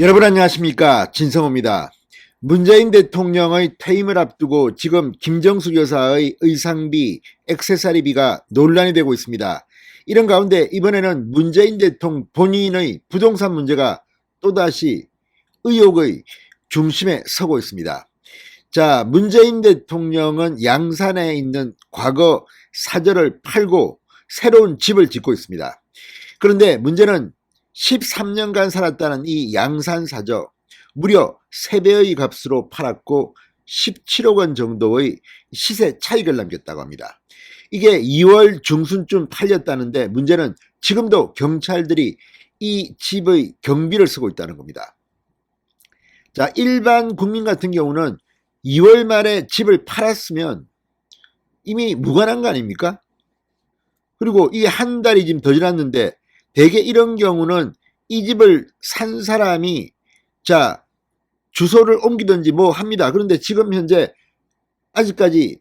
여러분 안녕하십니까 진성호입니다. 문재인 대통령의 퇴임을 앞두고 지금 김정숙 여사의 의상비, 액세서리비가 논란이 되고 있습니다. 이런 가운데 이번에는 문재인 대통령 본인의 부동산 문제가 또다시 의혹의 중심에 서고 있습니다. 자, 문재인 대통령은 양산에 있는 과거 사저를 팔고 새로운 집을 짓고 있습니다. 그런데 문제는 13년간 살았다는 이 양산 사저 무려 3배의 값으로 팔았고 17억 원 정도의 시세 차익을 남겼다고 합니다. 이게 2월 중순쯤 팔렸다는데 문제는 지금도 경찰들이 이 집의 경비를 쓰고 있다는 겁니다. 자, 일반 국민 같은 경우는 2월 말에 집을 팔았으면 이미 무관한 거 아닙니까? 그리고 이게 한 달이 지금 더 지났는데 대개 이런 경우는 이 집을 산 사람이 자 주소를 옮기든지 뭐 합니다. 그런데 지금 현재 아직까지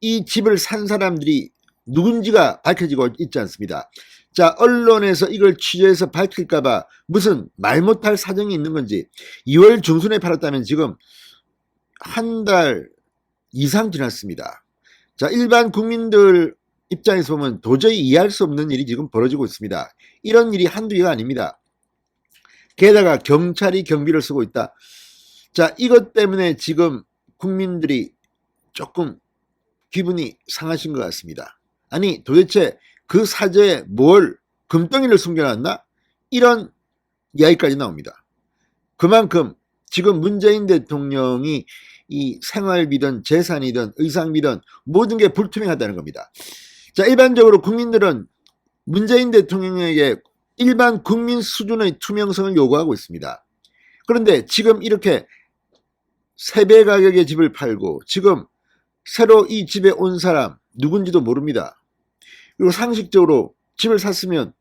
이 집을 산 사람들이 누군지가 밝혀지고 있지 않습니다. 자, 언론에서 이걸 취재해서 밝힐까봐 무슨 말 못할 사정이 있는 건지 2월 중순에 팔았다면 지금 한 달 이상 지났습니다. 자, 일반 국민들 입장에서 보면 도저히 이해할 수 없는 일이 지금 벌어지고 있습니다. 이런 일이 한두 개가 아닙니다. 게다가 경찰이 경비를 쓰고 있다. 자, 이것 때문에 지금 국민들이 조금 기분이 상하신 것 같습니다. 아니, 도대체 그 사저에 뭘 금덩이를 숨겨놨나? 이런 이야기까지 나옵니다. 그만큼 지금 문재인 대통령이 이 생활비든 재산이든 의상비든 모든 게 불투명하다는 겁니다. 자, 일반적으로 국민들은 문재인 대통령에게 일반 국민 수준의 투명성을 요구하고 있습니다. 그런데 지금 이렇게 세배 가격의 집을 팔고 지금 새로 이 집에 온 사람 누군지도 모릅니다. 그리고 상식적으로 집을 샀으면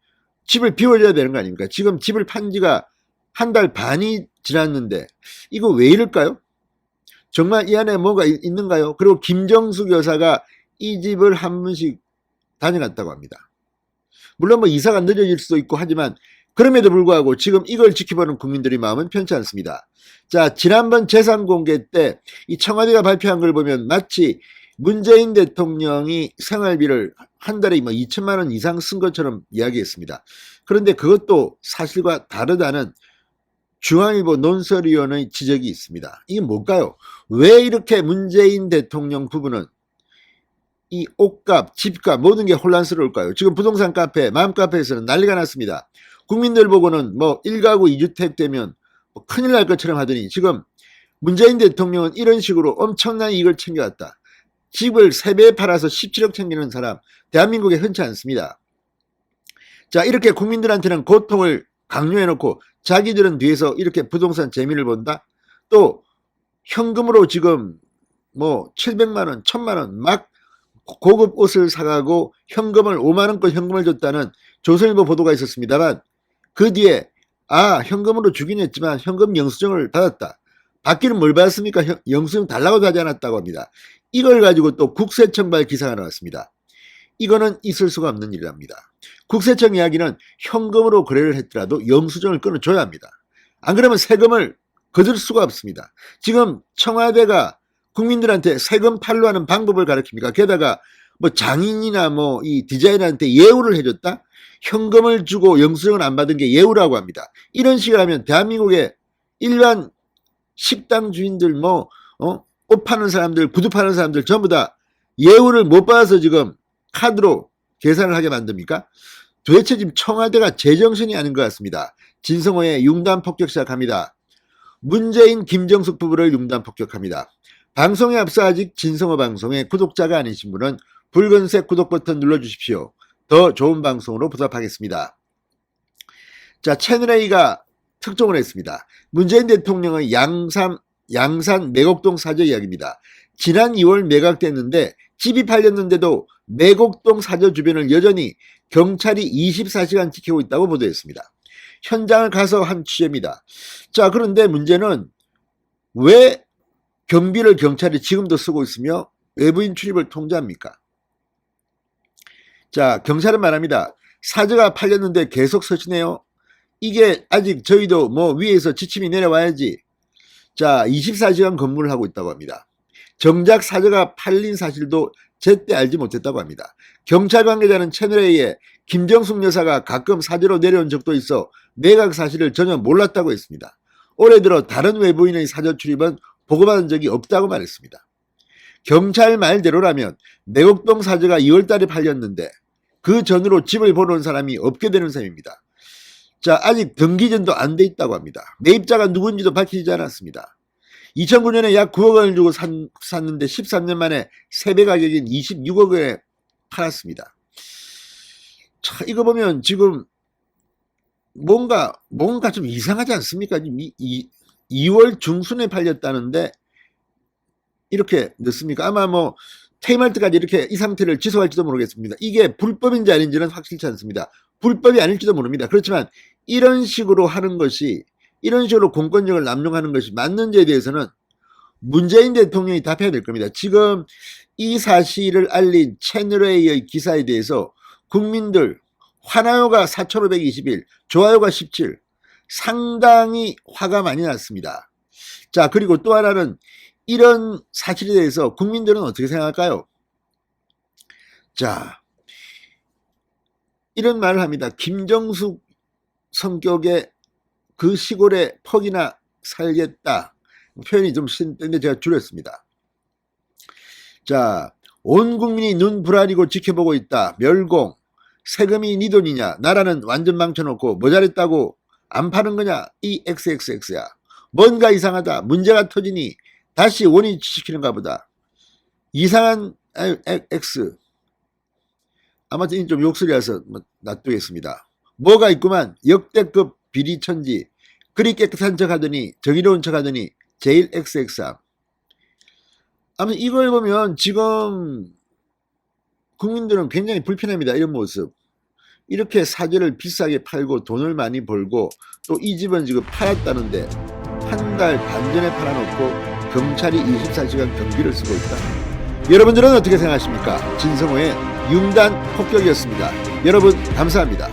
집을 비워줘야 되는 거 아닙니까? 지금 집을 판 지가 한 달 반이 지났는데 이거 왜 이럴까요? 정말 이 안에 뭐가 있- 있는가요? 그리고 김정숙 여사가 이 집을 한 번씩 다녀갔다고 합니다. 물론 뭐 이사가 늦어질 수도 있고 하지만 그럼에도 불구하고 지금 이걸 지켜보는 국민들의 마음은 편치 않습니다. 자, 지난번 재산 공개 때 이 청와대가 발표한 걸 보면 마치 문재인 대통령이 생활비를 한 달에 뭐 2천만 원 이상 쓴 것처럼 이야기했습니다. 그런데 그것도 사실과 다르다는 중앙일보 논설위원의 지적이 있습니다. 이게 뭘까요? 왜 이렇게 문재인 대통령 부부는 이 옷값, 집값 모든 게 혼란스러울까요? 지금 부동산 카페, 마음 카페에서는 난리가 났습니다. 국민들 보고는 뭐 1가구 2주택 되면 뭐 큰일 날 것처럼 하더니 지금 문재인 대통령은 이런 식으로 엄청난 이익을 챙겨왔다. 집을 3배 팔아서 17억 챙기는 사람 대한민국에 흔치 않습니다. 자 이렇게 국민들한테는 고통을 강요해놓고 자기들은 뒤에서 이렇게 부동산 재미를 본다? 또 현금으로 지금 뭐 700만 원, 1000만 원 막 고급 옷을 사가고 현금을 5만 원권 현금을 줬다는 조선일보 보도가 있었습니다만 그 뒤에 아 현금으로 주긴 했지만 현금 영수증을 받았다. 받기는 뭘 받았습니까? 현- 영수증 달라고도 하지 않았다고 합니다. 이걸 가지고 또 국세청발 기사가 나왔습니다. 이거는 있을 수가 없는 일이랍니다. 국세청 이야기는 현금으로 거래를 했더라도 영수증을 끊어줘야 합니다. 안 그러면 세금을 거둘 수가 없습니다. 지금 청와대가 국민들한테 세금 팔로 하는 방법을 가르칩니까? 게다가 뭐 장인이나 뭐 이 디자이너한테 예우를 해줬다? 현금을 주고 영수증을 안 받은 게 예우라고 합니다. 이런 식으로 하면 대한민국의 일반 식당 주인들 뭐, 어? 옷 파는 사람들, 구두 파는 사람들 전부 다 예우를 못 받아서 지금 카드로 계산을 하게 만듭니까? 도대체 지금 청와대가 제정신이 아닌 것 같습니다. 진성호의 융단 폭격 시작합니다. 문재인, 김정숙 부부를 융단 폭격합니다. 방송에 앞서 아직 진성호 방송의 구독자가 아니신 분은 붉은색 구독 버튼 눌러주십시오. 더 좋은 방송으로 보답하겠습니다. 자, 채널A가 특종을 했습니다. 문재인 대통령의 양산, 양산 매곡동 사저 이야기입니다. 지난 2월 매각됐는데 집이 팔렸는데도 매곡동 사저 주변을 여전히 경찰이 24시간 지키고 있다고 보도했습니다. 현장을 가서 한 취재입니다. 자, 그런데 문제는 왜 경비를 경찰이 지금도 쓰고 있으며 외부인 출입을 통제합니까? 자, 경찰은 말합니다. 사저가 팔렸는데 계속 서시네요. 이게 아직 저희도 뭐 위에서 지침이 내려와야지. 자, 24시간 근무를 하고 있다고 합니다. 정작 사저가 팔린 사실도 제때 알지 못했다고 합니다. 경찰 관계자는 채널A에 김정숙 여사가 가끔 사저로 내려온 적도 있어 내각 사실을 전혀 몰랐다고 했습니다. 올해 들어 다른 외부인의 사저 출입은 보고받은 적이 없다고 말했습니다. 경찰 말대로라면 내곡동 사저가 2월 달에 팔렸는데 그 전으로 집을 보러 온 사람이 없게 되는 셈입니다. 자, 아직 등기전도 안 돼 있다고 합니다. 매입자가 누군지도 밝히지 않았습니다. 2009년에 약 9억 원을 주고 산, 샀는데 13년 만에 세배 가격인 26억 원에 팔았습니다. 자, 이거 보면 지금 뭔가, 뭔가 좀 이상하지 않습니까? 이, 이, 2월 중순에 팔렸다는데 이렇게 늦습니까? 아마 뭐 퇴임할 때까지 이렇게 이 상태를 지속할지도 모르겠습니다. 이게 불법인지 아닌지는 확실치 않습니다. 불법이 아닐지도 모릅니다. 그렇지만 이런 식으로 하는 것이 이런 식으로 공권력을 남용하는 것이 맞는지에 대해서는 문재인 대통령이 답해야 될 겁니다. 지금 이 사실을 알린 채널A의 기사에 대해서 국민들 화나요가 4,521, 좋아요가 17, 상당히 화가 많이 났습니다. 자, 그리고 또 하나는 이런 사실에 대해서 국민들은 어떻게 생각할까요? 자, 이런 말을 합니다. 김정숙 성격의 그 시골에 퍽이나 살겠다. 표현이 좀 신인데 제가 줄였습니다. 자, 온 국민이 눈 부라리고 지켜보고 있다. 멸공. 세금이 네 돈이냐? 나라는 완전 망쳐놓고 뭐 잘했다고 안 파는 거냐? 이 XXX야. 뭔가 이상하다. 문제가 터지니 다시 원인 시키는가 보다. 이상한 X. 아무튼 좀 욕설이라서 뭐 놔두겠습니다. 뭐가 있구만. 역대급 비리천지. 그리 깨끗한 척 하더니 정의로운 척 하더니 제일 XX함. 아무튼 이걸 보면 지금 국민들은 굉장히 불편합니다. 이런 모습. 이렇게 사제를 비싸게 팔고 돈을 많이 벌고 또 이 집은 지금 팔았다는데 한 달 반 전에 팔아놓고 경찰이 24시간 경비를 쓰고 있다. 여러분들은 어떻게 생각하십니까? 진성호의 융단 폭격이었습니다. 여러분 감사합니다.